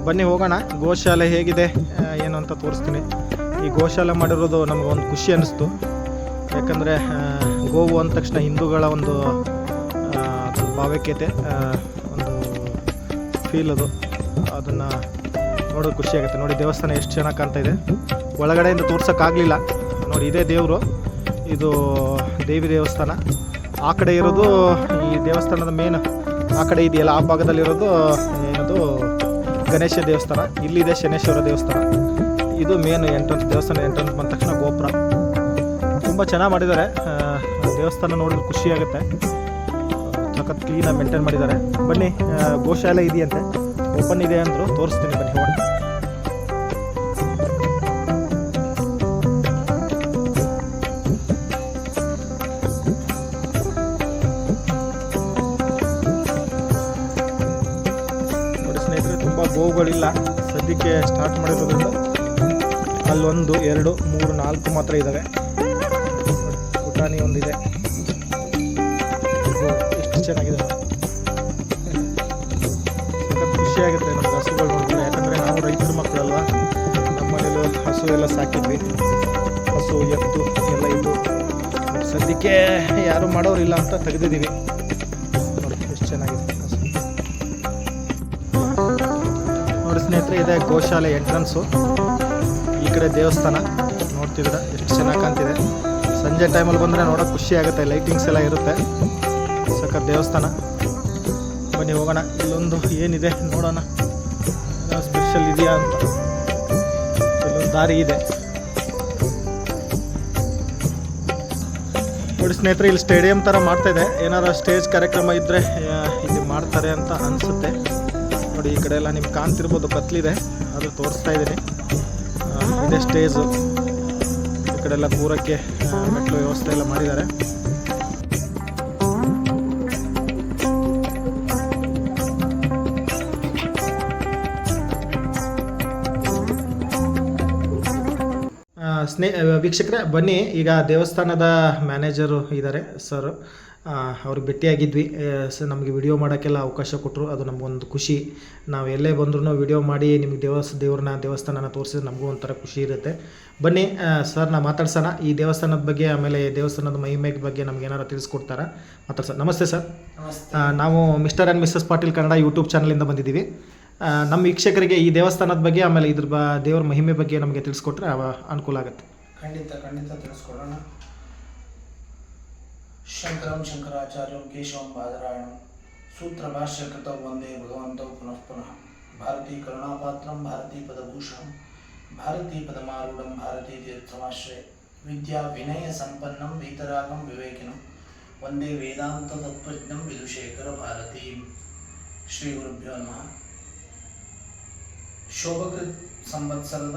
ಬನ್ನಿ ಹೋಗೋಣ. ಗೋಶಾಲೆ ಹೇಗಿದೆ ಏನು ಅಂತ ತೋರಿಸ್ತೀನಿ. ಈ ಗೋಶಾಲೆ ಮಾಡಿರೋದು ನಮ್ಗೆ ಒಂದು ಖುಷಿ ಅನ್ನಿಸ್ತು. ಯಾಕಂದರೆ ಗೋವು ಅಂದ ತಕ್ಷಣ ಹಿಂದೂಗಳ ಒಂದು ಭಾವೈಕ್ಯತೆ ಒಂದು ಫೀಲ್ ಅದು. ಅದನ್ನು ನೋಡೋದು ಖುಷಿಯಾಗುತ್ತೆ ನೋಡಿ, ದೇವಸ್ಥಾನ ಎಷ್ಟು ಚೆನ್ನಾಗಿ ಕಾಣ್ತಾ ಇದೆ. ಒಳಗಡೆಯಿಂದ ತೋರ್ಸೋಕ್ಕಾಗಲಿಲ್ಲ ನೋಡಿ, ಇದೇ ದೇವರು. ಇದು ದೇವಿ ದೇವಸ್ಥಾನ. ಆ ಕಡೆ ಇರೋದು ಈ ದೇವಸ್ಥಾನದ ಮೇನ್ ಆ ಕಡೆ ಇದೆಯಲ್ಲ, ಆ ಭಾಗದಲ್ಲಿರೋದು, ಏನದು, ಗಣೇಶ ದೇವಸ್ಥಾನ. ಇಲ್ಲಿದೆ ಶನೇಶ್ವರ ದೇವಸ್ಥಾನ. ಇದು ಮೇನ್ ಎಂಟ್ರೆನ್ಸ್ ದೇವಸ್ಥಾನ ಎಂಟ್ರೆನ್ಸ್ ಬಂದ ತಕ್ಷಣ ಗೋಪುರ. ತುಂಬ ಚೆನ್ನಾಗಿ ಮಾಡಿದ್ದಾರೆ. ದೇವಸ್ಥಾನ ನೋಡಿದ್ರೆ ಖುಷಿ ಆಗುತ್ತೆ. ಸಖತ್ ಕ್ಲೀನಾಗಿ ಮೇಂಟೈನ್ ಮಾಡಿದ್ದಾರೆ. ಬನ್ನಿ ಗೋಶಾಲೆ ಇದೆಯಂತೆ. ಓಪನ್ ಇದೆ ಅಂದರು, ತೋರಿಸ್ತೀನಿ ಬನ್ನಿ. ಹೋಗೋಣ ತುಂಬ ಗೋವುಗಳಿಲ್ಲ ಸದ್ಯಕ್ಕೆ ಸ್ಟಾರ್ಟ್ ಮಾಡಿರೋದ್ರಿಂದ ಅಲ್ಲೊಂದು, ಎರಡು, ಮೂರು, ನಾಲ್ಕು ಮಾತ್ರ ಇದ್ದಾವೆ ಪುಟಾಣಿ ಒಂದಿದೆ. ಎಷ್ಟು ಚೆನ್ನಾಗಿದೆ ಖುಷಿಯಾಗುತ್ತೆ ನಮ್ಗೆ ಹಸುಗಳು ನೋಡಿದ್ರೆ. ಯಾಕಂದರೆ ನಾವು ರೈತರ ಮಕ್ಕಳಲ್ಲ ನಮ್ಮ ಮನೇಲಿ ಹಸು ಎಲ್ಲ ಸಾಕಿದ್ವಿ. ಹಸು, ಎತ್ತು ಎಲ್ಲ ಇದ್ದು. ಸದ್ಯಕ್ಕೆ ಯಾರು ಮಾಡೋರಿಲ್ಲ ಅಂತ ತೆಗೆದಿದ್ದೀವಿ. ಇದೆ ಗೋಶಾಲೆ ಎಂಟ್ರನ್ಸು. ಈ ಕಡೆ ದೇವಸ್ಥಾನ ನೋಡ್ತಿದ್ರೆ ಎಷ್ಟು ಚೆನ್ನಾಗಿ ಕಾಣ್ತಿದೆ. ಸಂಜೆ ಟೈಮಲ್ಲಿ ಬಂದರೆ ನೋಡೋಕೆ ಖುಷಿ ಆಗುತ್ತೆ ಲೈಟಿಂಗ್ಸ್ ಎಲ್ಲ ಇರುತ್ತೆ. ಸಖತ್ ದೇವಸ್ಥಾನ. ಬನ್ನಿ ಹೋಗೋಣ, ಇಲ್ಲೊಂದು ಏನಿದೆ ನೋಡೋಣ. ಸ್ಪೆಷಲ್ ಇದೆಯಾ ಅಂತ. ಇಲ್ಲೊಂದು ದಾರಿ ಇದೆ. ನೋಡಿ ಸ್ನೇಹಿತರೆ, ಇಲ್ಲಿ ಸ್ಟೇಡಿಯಂ ಥರ ಮಾಡ್ತಾ ಇದೆ. ಏನಾರ ಸ್ಟೇಜ್ ಕಾರ್ಯಕ್ರಮ ಇದ್ದರೆ ಇಲ್ಲಿ ಮಾಡ್ತಾರೆ ಅಂತ ಅನಿಸುತ್ತೆ. ನೋಡಿ, ಈ ಕಡೆ ಎಲ್ಲ ನಿಮ್ಗೆ ಕಾಣ್ತಿರ್ಬೋದು, ಕತ್ಲಿದೆ. ಅದು ತೋರಿಸ್ತಾ ಇದ್ದೀನಿ. ಇದೇ ಸ್ಟೇಜು. ಈ ಕಡೆ ಎಲ್ಲ ಕೂರಕ್ಕೆ ಮೆಟ್ಲು ವ್ಯವಸ್ಥೆ ಎಲ್ಲ ಮಾಡಿದ್ದಾರೆ. ಸ್ನೇಹ ಸ್ನೇ, ವೀಕ್ಷಕರೇ, ಬನ್ನಿ. ಈಗ ದೇವಸ್ಥಾನದ ಮ್ಯಾನೇಜರು ಇದ್ದಾರೆ, ಸರ್. ಅವ್ರಿಗೆ ಭೇಟಿಯಾಗಿದ್ವಿ. ಸೊ ನಮಗೆ ವಿಡಿಯೋ ಮಾಡೋಕ್ಕೆಲ್ಲ ಅವಕಾಶ ಕೊಟ್ಟರು ಅದು ನಮಗೊಂದು ಖುಷಿ. ನಾವು ಎಲ್ಲೇ ಬಂದ್ರೂ ವಿಡಿಯೋ ಮಾಡಿ ನಿಮಗೆ ದೇವಸ್ ದೇವ್ರನ್ನ ದೇವಸ್ಥಾನನ ತೋರಿಸಿದ್ರೆ ನಮಗೂ ಒಂಥರ ಖುಷಿ ಇರುತ್ತೆ. ಬನ್ನಿ ಸರ್ ನಾ ಮಾತಾಡ್ಸೋಣ. ಈ ದೇವಸ್ಥಾನದ ಬಗ್ಗೆ ಆಮೇಲೆ ದೇವಸ್ಥಾನದ ಮಹಿಮೆ ಬಗ್ಗೆ ನಮ್ಗೆ ಏನಾರು ತಿಳಿಸ್ಕೊಡ್ತಾರ? ಮಾತಾಡ್ಸ ನಮಸ್ತೆ ಸರ್. ನಾವು Mr and Mrs Patil Kannada YouTube ಚಾನಲಿಂದ ಬಂದಿದ್ದೀವಿ. ನಮ್ಮ ವೀಕ್ಷಕರಿಗೆ ಈ ದೇವಸ್ಥಾನದ ಬಗ್ಗೆ ಆಮೇಲೆ ಇದ್ರ ಬ ದೇವ್ರ ಮಹಿಮೆ ಬಗ್ಗೆ ನಮಗೆ ತಿಳಿಸ್ಕೊಟ್ರೆ ಅನುಕೂಲ ಆಗುತ್ತೆ. ಖಂಡಿತ ಖಂಡಿತ ತಿಳಿಸ್ಕೊಡೋಣ. शंकरं शंकराचार्यं केशवं बादरायणं सूत्रभाष्यकृतौ वंदे भगवन्तौ पुनः पुनः। भारतीकरुणापात्रं भारतीपदभूषणं भारतीपदमारूढं भारतीतीर्थमाश्रये। वंदे वेदांत विवेकिनं वंदे भारती श्री श्रीगुरुभ्यो नमः। शोभकृत् संवत्सरद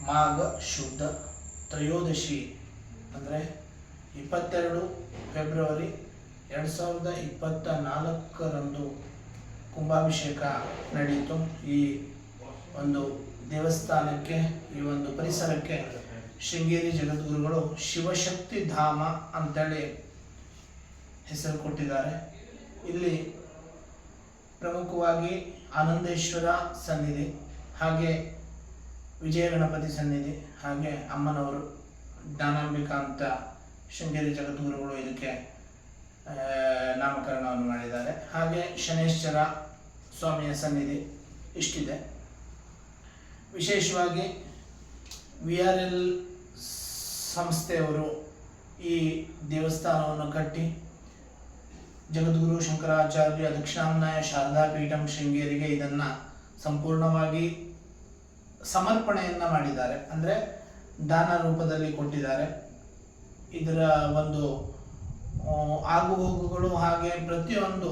माघ शुद्ध त्रयोदशी ಅಂದರೆ ಇಪ್ಪತ್ತೆರಡು ಫೆಬ್ರವರಿ ಎರಡು ಸಾವಿರದ ಇಪ್ಪತ್ತ ನಾಲ್ಕರಂದು ಕುಂಭಾಭಿಷೇಕ ನಡೆಯಿತು ಈ ಒಂದು ದೇವಸ್ಥಾನಕ್ಕೆ, ಈ ಒಂದು ಪರಿಸರಕ್ಕೆ ಶೃಂಗೇರಿ ಜಗದ್ಗುರುಗಳು ಶಿವಶಕ್ತಿ ಧಾಮ ಅಂತೇಳಿ ಹೆಸರು ಕೊಟ್ಟಿದ್ದಾರೆ. ಇಲ್ಲಿ ಪ್ರಮುಖವಾಗಿ ಆನಂದೇಶ್ವರ ಸನ್ನಿಧಿ, ಹಾಗೆ ವಿಜಯ ಗಣಪತಿ ಸನ್ನಿಧಿ, ಹಾಗೆ ಅಮ್ಮನವರು ಜ್ಞಾನಾಂಬಿಕಾ ಅಂತ ಶೃಂಗೇರಿ ಜಗದ್ಗುರುಗಳು ಇದಕ್ಕೆ ನಾಮಕರಣವನ್ನು ಮಾಡಿದ್ದಾರೆ. ಹಾಗೆ ಶನೇಶ್ವರ ಸ್ವಾಮಿಯ ಸನ್ನಿಧಿ ಇಷ್ಟಿದೆ. ವಿಶೇಷವಾಗಿ ವಿ ಆರ್ ಎಲ್ ಸಂಸ್ಥೆಯವರು ಈ ದೇವಸ್ಥಾನವನ್ನು ಕಟ್ಟಿ ಜಗದ್ಗುರು ಶಂಕರಾಚಾರ್ಯ ದಕ್ಷಿಣಾಮ್ನಾಯ ಶಾರದಾ ಪೀಠಂ ಶೃಂಗೇರಿಗೆ ಇದನ್ನು ಸಂಪೂರ್ಣವಾಗಿ ಸಮರ್ಪಣೆಯನ್ನು ಮಾಡಿದ್ದಾರೆ. ಅಂದ್ರೆ ದಾನ ರೂಪದಲ್ಲಿ ಕೊಟ್ಟಿದ್ದಾರೆ. ಇದರ ಒಂದು ಆಗು ಹೋಗುಗಳು ಹಾಗೆ ಪ್ರತಿಯೊಂದು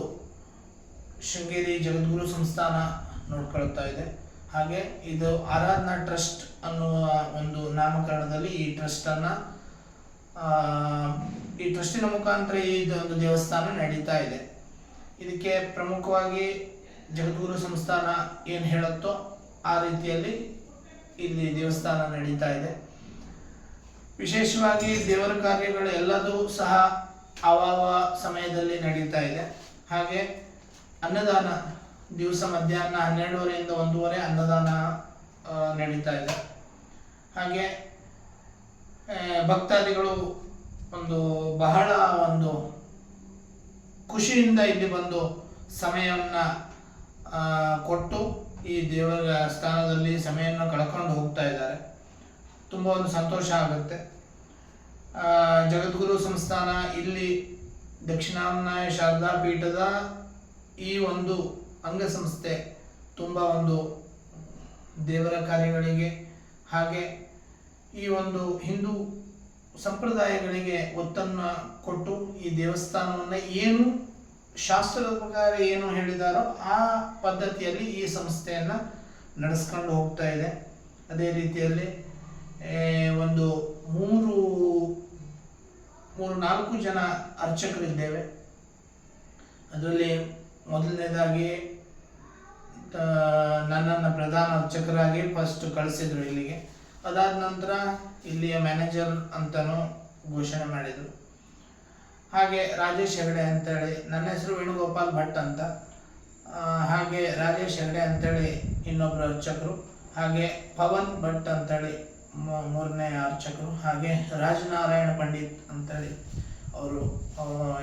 ಶೃಂಗೇರಿ ಜಗದ್ಗುರು ಸಂಸ್ಥಾನ ನೋಡ್ಕೊಳ್ತಾ ಇದೆ. ಹಾಗೆ ಇದು ಆರಾಧನಾ ಟ್ರಸ್ಟ್ ಅನ್ನುವ ಒಂದು ನಾಮಕರಣದಲ್ಲಿ ಈ ಟ್ರಸ್ಟ್ ಅನ್ನ ಆ, ಈ ಟ್ರಸ್ಟಿನ ಮುಖಾಂತರ ಈ ಒಂದು ದೇವಸ್ಥಾನ ನಡೀತಾ ಇದೆ. ಇದಕ್ಕೆ ಪ್ರಮುಖವಾಗಿ ಜಗದ್ಗುರು ಸಂಸ್ಥಾನ ಏನು ಹೇಳುತ್ತೋ ಆ ರೀತಿಯಲ್ಲಿ ಇಲ್ಲಿ ದೇವಸ್ಥಾನ ನಡೀತಾ ಇದೆ. ವಿಶೇಷವಾಗಿ ದೇವರ ಕಾರ್ಯಗಳು ಎಲ್ಲದೂ ಸಹ ಅವಾವ ಸಮಯದಲ್ಲಿ ನಡೀತಾ ಇದೆ. ಹಾಗೆ ಅನ್ನದಾನ ದಿವಸ ಮಧ್ಯಾಹ್ನ ಹನ್ನೆರಡುವರೆಯಿಂದ ಒಂದೂವರೆ ಅನ್ನದಾನ ನಡೀತಾ ಇದೆ. ಹಾಗೆ ಭಕ್ತಾದಿಗಳು ಒಂದು ಬಹಳ ಒಂದು ಖುಷಿಯಿಂದ ಇಲ್ಲಿ ಬಂದು ಸಮಯವನ್ನು ಕೊಟ್ಟು ಈ ದೇವರ ಸ್ಥಾನದಲ್ಲಿ ಸಮಯವನ್ನು ಕಳ್ಕೊಂಡು ಹೋಗ್ತಾ ಇದ್ದಾರೆ. ತುಂಬ ಒಂದು ಸಂತೋಷ ಆಗುತ್ತೆ. ಜಗದ್ಗುರು ಸಂಸ್ಥಾನ ಇಲ್ಲಿ ದಕ್ಷಿಣಾಮ್ನಾಯ ಶಾರದಾ ಪೀಠದ ಈ ಒಂದು ಅಂಗಸಂಸ್ಥೆ ತುಂಬ ಒಂದು ದೇವರ ಕಾರ್ಯಗಳಿಗೆ ಹಾಗೆ ಈ ಒಂದು ಹಿಂದೂ ಸಂಪ್ರದಾಯಗಳಿಗೆ ಒತ್ತನ್ನು ಕೊಟ್ಟು ಈ ದೇವಸ್ಥಾನವನ್ನು ಏನು ಶಾಸ್ತ್ರದ ಪ್ರಕಾರ ಏನು ಹೇಳಿದಾರೋ ಆ ಪದ್ಧತಿಯಲ್ಲಿ ಈ ಸಂಸ್ಥೆಯನ್ನು ನಡೆಸ್ಕೊಂಡು ಹೋಗ್ತಾ ಇದೆ. ಅದೇ ರೀತಿಯಲ್ಲಿ ಒಂದು ಮೂರು ಮೂರು ನಾಲ್ಕು ಜನ ಅರ್ಚಕರಿದ್ದೇವೆ. ಅದರಲ್ಲಿ ಮೊದಲನೇದಾಗಿ ನನ್ನನ್ನು ಪ್ರಧಾನ ಅರ್ಚಕರಾಗಿ ಫಸ್ಟ್ ಕಳಿಸಿದರು ಇಲ್ಲಿಗೆ. ಅದಾದ ನಂತರ ಇಲ್ಲಿಯ ಮ್ಯಾನೇಜರ್ ಅಂತಲೂ ಘೋಷಣೆ ಮಾಡಿದರು. ಹಾಗೆ ರಾಜೇಶ್ ಹೆಗಡೆ ಅಂತೇಳಿ, ನನ್ನ ಹೆಸರು ವೇಣುಗೋಪಾಲ್ ಭಟ್ ಅಂತ. ಹಾಗೆ ರಾಜೇಶ್ ಹೆಗಡೆ ಅಂತೇಳಿ ಇನ್ನೊಬ್ಬರು ಅರ್ಚಕರು. ಹಾಗೆ ಪವನ್ ಭಟ್ ಅಂತೇಳಿ ಮೂರನೇ ಅರ್ಚಕರು. ಹಾಗೆ ರಾಜನಾರಾಯಣ ಪಂಡಿತ್ ಅಂತೇಳಿ ಅವರು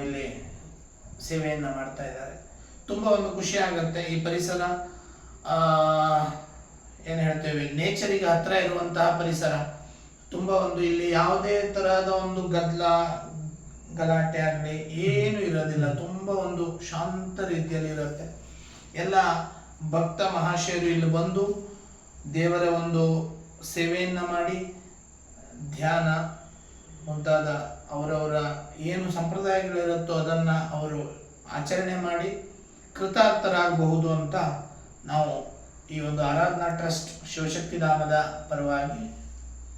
ಇಲ್ಲಿ ಸೇವೆಯನ್ನು ಮಾಡ್ತಾ ಇದ್ದಾರೆ. ತುಂಬ ಒಂದು ಖುಷಿ ಆಗುತ್ತೆ ಈ ಪರಿಸರ. ಏನು ಹೇಳ್ತೇವೆ, ನೇಚರಿಗೆ ಹತ್ರ ಇರುವಂತಹ ಪರಿಸರ. ತುಂಬ ಒಂದು ಇಲ್ಲಿ ಯಾವುದೇ ತರಹದ ಒಂದು ಗದ್ದಲ ಗಲಾಟೆ ಆಗಲಿ ಏನು ಇರೋದಿಲ್ಲ. ತುಂಬ ಒಂದು ಶಾಂತ ರೀತಿಯಲ್ಲಿ ಇರುತ್ತೆ. ಎಲ್ಲ ಭಕ್ತ ಮಹಾಶಯರು ಇಲ್ಲಿ ಬಂದು ದೇವರ ಒಂದು ಸೇವೆಯನ್ನು ಮಾಡಿ ಧ್ಯಾನ ಮುಂತಾದ ಅವರವರ ಏನು ಸಂಪ್ರದಾಯಗಳಿರುತ್ತೋ ಅದನ್ನು ಅವರು ಆಚರಣೆ ಮಾಡಿ ಕೃತಾರ್ಥರಾಗಬಹುದು ಅಂತ ನಾವು ಈ ಒಂದು ಆರಾಧನಾ ಟ್ರಸ್ಟ್ ಶಿವಶಕ್ತಿಧಾಮದ ಪರವಾಗಿ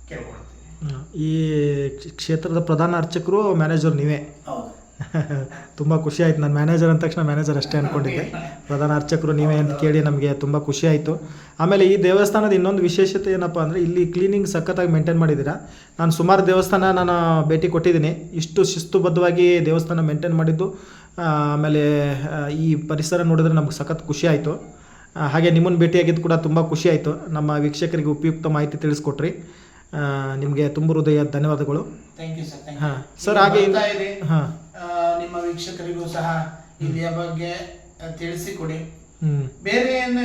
ಕೇಳ್ಕೊಳ್ತೀವಿ. ಈ ಕ್ಷೇತ್ರದ ಪ್ರಧಾನ ಅರ್ಚಕರು ಮ್ಯಾನೇಜರ್ ನೀವೇ. ಹೌದು. ತುಂಬ ಖುಷಿ ಆಯ್ತು. ನಾನು ಮ್ಯಾನೇಜರ್ ಅಂದ ತಕ್ಷಣ ಮ್ಯಾನೇಜರ್ ಅಷ್ಟೇ ಅಂದ್ಕೊಂಡಿದ್ದೆ ಪ್ರಧಾನ ಅರ್ಚಕರು ನೀವೇ ಅಂತ ಕೇಳಿ ನಮಗೆ ತುಂಬ ಖುಷಿ ಆಯಿತು. ಆಮೇಲೆ ಈ ದೇವಸ್ಥಾನದ ಇನ್ನೊಂದು ವಿಶೇಷತೆ ಏನಪ್ಪ ಅಂದರೆ ಇಲ್ಲಿ ಕ್ಲೀನಿಂಗ್ ಸಖತ್ತಾಗಿ ಮೇಂಟೈನ್ ಮಾಡಿದ್ದೀರಾ? ನಾನು ಸುಮಾರು ದೇವಸ್ಥಾನ ನಾನು ಭೇಟಿ ಕೊಟ್ಟಿದ್ದೀನಿ. ಇಷ್ಟು ಶಿಸ್ತುಬದ್ಧವಾಗಿ ದೇವಸ್ಥಾನ ಮೇಂಟೈನ್ ಮಾಡಿದ್ದು. ಆಮೇಲೆ ಈ ಪರಿಸರ ನೋಡಿದ್ರೆ ನಮ್ಗೆ ಸಖತ್ ಖುಷಿ ಆಯಿತು. ಹಾಗೆ ನಿಮ್ಮನ್ನು ಭೇಟಿಯಾಗಿದ್ದು ಕೂಡ ತುಂಬ ಖುಷಿ ಆಯಿತು. ನಮ್ಮ ವೀಕ್ಷಕರಿಗೆ ಉಪಯುಕ್ತ ಮಾಹಿತಿ ತಿಳಿಸ್ಕೊಟ್ರಿ. ನಿಮಗೆ ತುಂಬ ಹೃದಯ ಧನ್ಯವಾದಗಳು. ಥ್ಯಾಂಕ್ ಯು ಸರ್ ಹಾಗೆ ಹಾಂ. ನಿಮ್ಮ ವೀಕ್ಷಕರಿಗೂ ಸಹ ಇದೆಯ ಬಗ್ಗೆ ತಿಳಿಸಿಕೊಡಿ. ಬೇರೆ ಏನು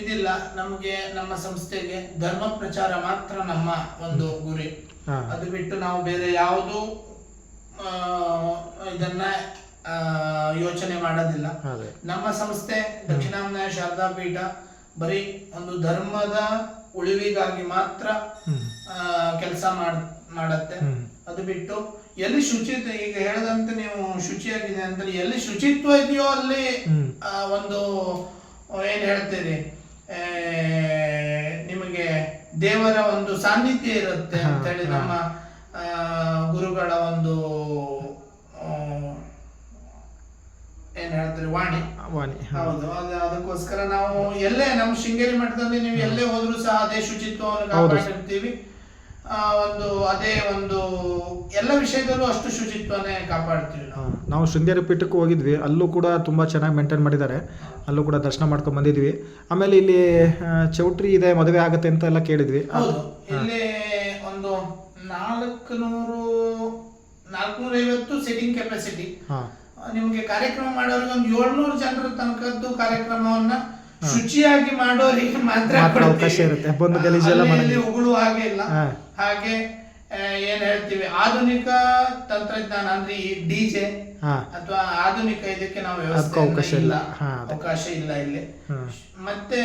ಇದಿಲ್ಲ ನಮಗೆ ನಮ್ಮ ಸಂಸ್ಥೆಗೆ ಧರ್ಮ ಪ್ರಚಾರ ಮಾತ್ರ ನಮ್ಮ ಒಂದು ಗುರಿ. ಅದು ಬಿಟ್ಟು ನಾವು ಬೇರೆ ಯಾವುದು ಇದನ್ನ ಆ, ಯೋಚನೆ ಮಾಡೋದಿಲ್ಲ. ನಮ್ಮ ಸಂಸ್ಥೆ ದಕ್ಷಿಣಾಮ್ನಾಯ ಶಾರದಾ ಪೀಠ ಬರೀ ಒಂದು ಧರ್ಮದ ಉಳಿವಿಗಾಗಿ ಮಾತ್ರ ಕೆಲಸ ಮಾಡ್ ಮಾಡತ್ತೆ. ಅದು ಬಿಟ್ಟು ಎಲ್ಲಿ ಶುಚಿತ್ವ ಈಗ ಹೇಳದಂತೆ ನೀವು ಶುಚಿಯಾಗಿದೆ ಅಂತ ಎಲ್ಲಿ ಶುಚಿತ್ವ ಇದೆಯೋ ಅಲ್ಲಿ ಆ, ಒಂದು ಏನ್ ಹೇಳ್ತೀರಿ ನಿಮಗೆ ದೇವರ ಒಂದು ಸಾನ್ನಿಧ್ಯ ಇರುತ್ತೆ ಅಂತ ಹೇಳಿ ನಮ್ಮ ಗುರುಗಳ ಒಂದು ಏನ್ ಹೇಳ್ತೀರಿ ವಾಣಿ. ವಾಣಿ ಹೌದು ಅದಕ್ಕೋಸ್ಕರ ನಾವು ಎಲ್ಲೇ ನಮ್ಮ ಶೃಂಗೇರಿ ಮಠದಲ್ಲಿ ನೀವು ಎಲ್ಲೇ ಹೋದ್ರು ಸಹ ಅದೇ ಶುಚಿತ್ವವನ್ನು. ಕಾಪಾಡಿರ್ತೀವಿ. ಒಂದು ಅದೇ ಒಂದು ಎಲ್ಲ ವಿಷಯದಲ್ಲೂ ಅಷ್ಟು ಶುಚಿತ್ವನೇ ಕಾಪಾಡ್ತೀವಿ ನಾವು. ನಾವು ಶೃಂಗೇರಿ ಪೀಠಕ್ಕೆ ಹೋಗಿದ್ವಿ. ಅಲ್ಲೂ ಕೂಡ ತುಂಬ ಚೆನ್ನಾಗಿ ಮೇಂಟೈನ್ ಮಾಡಿದ್ದಾರೆ. ಅಲ್ಲೂ ಕೂಡ ದರ್ಶನ ಮಾಡ್ಕೊಂಡು ಬಂದಿದ್ವಿ. ಆಮೇಲೆ ಇಲ್ಲಿ ಚೌಟ್ರಿ ಇದೆ ಮದುವೆ ಆಗುತ್ತೆ ಅಂತ ಎಲ್ಲ ಕೇಳಿದ್ವಿ. ಹೌದು. ಇಲ್ಲಿ ಒಂದು ನಾಲ್ಕು ನೂರು ನಾಲ್ಕುನೂರ ಐವತ್ತು ಸಿಟಿಂಗ್ ಕೆಪಾಸಿಟಿ ನಿಮಗೆ ಕಾರ್ಯಕ್ರಮ ಮಾಡೋರಿಗೆ ಒಂದು ಏಳ್ನೂರು ಜನರ ತನಕದ್ದು ಕಾರ್ಯಕ್ರಮವನ್ನ ಶುಚಿಯಾಗಿ ಮಾಡೋರಿಗೆ ಮಾತ್ರ ಅವಕಾಶ ಇರುತ್ತೆ. ಬಂದು ಗಲೀಜೆಲ್ಲ ಉಗುಳು ಹಾಗೆ ಇಲ್ಲ. ಹಾಗೆ ಏನ್ ಹೇಳ್ತೀವಿ ಆಧುನಿಕ ತಂತ್ರಜ್ಞಾನ ಅಂದ್ರೆ ಈ ಡಿಜೆ ಅಥವಾ ಆಧುನಿಕ ಇದಕ್ಕೆ ನಾವು ವ್ಯವಸ್ಥೆ ಅವಕಾಶ ಇಲ್ಲ. ಅವಕಾಶ ಇಲ್ಲ ಇಲ್ಲಿ. ಮತ್ತೆ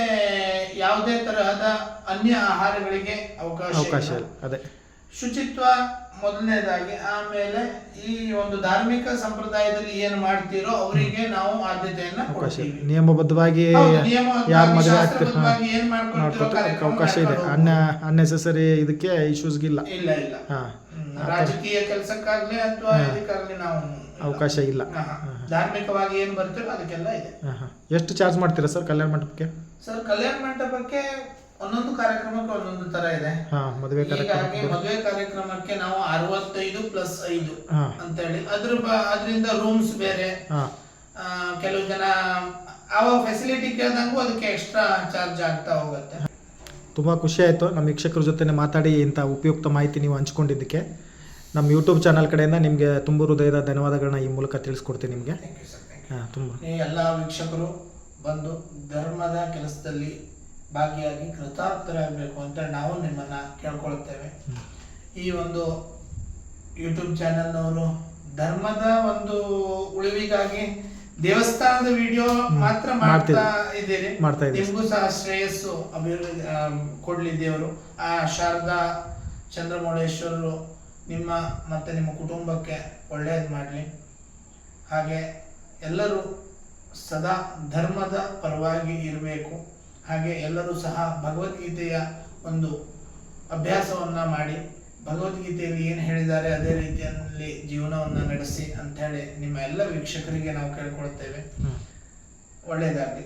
ಯಾವುದೇ ತರಹದ ಅನ್ಯ ಆಹಾರಗಳಿಗೆ ಅವಕಾಶ ಅವಕಾಶ ಅದೇ. ಶುಚಿತ್ವ ಮೊದಲನೇದಾಗಿ ಆಮೇಲೆ ಈ ಒಂದು ಧಾರ್ಮಿಕ ಸಂಪ್ರದಾಯದಲ್ಲಿ ಏನು ಮಾಡ್ತೀರೋ ಅವರಿಗೆ ನಾವು ಆದ್ಯತೆಯನ್ನ ಕೊಡ್ತೀವಿ. ನಿಯಮಬದ್ಧವಾಗಿ ಯಾರು ಮದುವೆ ಏನ್ ಮಾಡ್ಕೊಳ್ತೀರೋ ಅವಕಾಶ ಇದೆ. ಅನ್ಯ ಅನ್ನ ಅನ್ನೆಸೆಸರಿ ಇದಕ್ಕೆ ಇಶ್ಯೂಸ್ ಇಲ್ಲ ಇಲ್ಲ. ಇಲ್ಲ ರಾಜಕೀಯ ಕೆಲಸಕ್ಕಾಗ್ಲಿ ಅಥವಾ ಇದಕ್ಕಾಗ್ಲಿ ನಾವು ಅವಕಾಶ ಇಲ್ಲ. ಧಾರ್ಮಿಕವಾಗಿ ಏನು ಬರ್ತೀರೋ ಅದಕ್ಕೆಲ್ಲ ಇದೆ. ಎಷ್ಟು ಚಾರ್ಜ್ ಮಾಡ್ತೀರಾ ಸರ್ ಕಲ್ಯಾಣ ಮಂಟಪಕ್ಕೆ? ಸರ್ ಕಲ್ಯಾಣ ಮಂಟಪಕ್ಕೆ ಒಂದೊಂದು ಕಾರ್ಯಕ್ರಮಕ್ಕೆ ಒಂದೊಂದು ತರ ಇದೆ. ಹಾಂ ಮದುವೆ ಹೀಗಾಗಿ ಕಾರ್ಯಕ್ರಮ ಮದುವೆ ಕಾರ್ಯಕ್ರಮಕ್ಕೆ ನಾವು ಅರವತ್ತೈದು ಪ್ಲಸ್ ಐದು ಹಾಂ. ಅಂತೇಳಿ. ಅದ್ರ ಬ- ಅದರಿಂದ ರೂಮ್ಸ್ ಬೇರೆ. ಹಾಂ. ಆ, ಕೆಲವು ಜನ ಆ ಫೆಸಿಲಿಟಿ ಕೇಳ್ದಂಗೂ ಅದಕ್ಕೆ ಎಕ್ಸ್ಟ್ರಾ ಚಾರ್ಜ್ ಆಗ್ತಾ ಹೋಗುತ್ತೆ. ತುಂಬ ಖುಷಿ ಆಯಿತು ನಮ್ಮ ವೀಕ್ಷಕರ ಜೊತೆ ಮಾತಾಡಿ ಇಂಥ ಉಪಯುಕ್ತ ಮಾಹಿತಿ ನೀವು ಹಂಚ್ಕೊಂಡಿದ್ದಕ್ಕೆ. ನಮ್ಮ ಯೂಟ್ಯೂಬ್ ಚಾನಲ್ ಕಡೆಯಿಂದ ನಿಮಗೆ ತುಂಬ ಹೃದಯದ ಧನ್ಯವಾದಗಳನ್ನ ಈ ಮೂಲಕ ತಿಳಿಸ್ಕೊಡ್ತೀನಿ ನಿಮಗೆ. ಥ್ಯಾಂಕ್ ಯು ಸರ್ ಥ್ಯಾಂಕ್ ಹಾಂ ತುಂಬ. ಎಲ್ಲ ವೀಕ್ಷಕರು ಬಂದು ಧರ್ಮದ ಕೆಲಸದಲ್ಲಿ ಭಾಗಿಯಾಗಿ ಕೃತಾರ್ಥರಾಗಬೇಕು ಅಂತ ನಾವು ನಿಮ್ಮನ್ನ ಕೇಳ್ಕೊಳ್ತೇವೆ. ಈ ಒಂದು ಯೂಟ್ಯೂಬ್ ಚಾನೆಲ್ನವರು ಧರ್ಮದ ಒಂದು ಉಳಿವಿಗಾಗಿ ದೇವಸ್ಥಾನದ ವಿಡಿಯೋ ಮಾತ್ರ ಮಾಡ್ತಾ ಇದ್ದೀರಿ. ನಿಮ್ಗೂ ಸಹ ಶ್ರೇಯಸ್ಸು ಅಭಿವೃದ್ಧಿ ಕೊಡ್ಲಿ ದೇವರು. ಆ ಶಾರದಾ ಚಂದ್ರಮೌಳೇಶ್ವರರು ನಿಮ್ಮ ಮತ್ತೆ ನಿಮ್ಮ ಕುಟುಂಬಕ್ಕೆ ಒಳ್ಳೆಯದು ಮಾಡಲಿ. ಹಾಗೆ ಎಲ್ಲರೂ ಸದಾ ಧರ್ಮದ ಪರವಾಗಿ ಇರಬೇಕು. ಹಾಗೆ ಎಲ್ಲರೂ ಸಹ ಭಗವದ್ಗೀತೆಯ ಒಂದು ಅಭ್ಯಾಸವನ್ನ ಮಾಡಿ ಭಗವದ್ಗೀತೆಯಲ್ಲಿ ಏನು ಹೇಳಿದ್ದಾರೆ ಅದೇ ರೀತಿಯಲ್ಲಿ ಜೀವನವನ್ನ ನಡೆಸಿ ಅಂತ ಹೇಳಿ ನಿಮ್ಮ ಎಲ್ಲ ವೀಕ್ಷಕರಿಗೆ ನಾವು ಕೇಳ್ಕೊಳ್ತೇವೆ. ಒಳ್ಳೆಯದಾಗಲಿ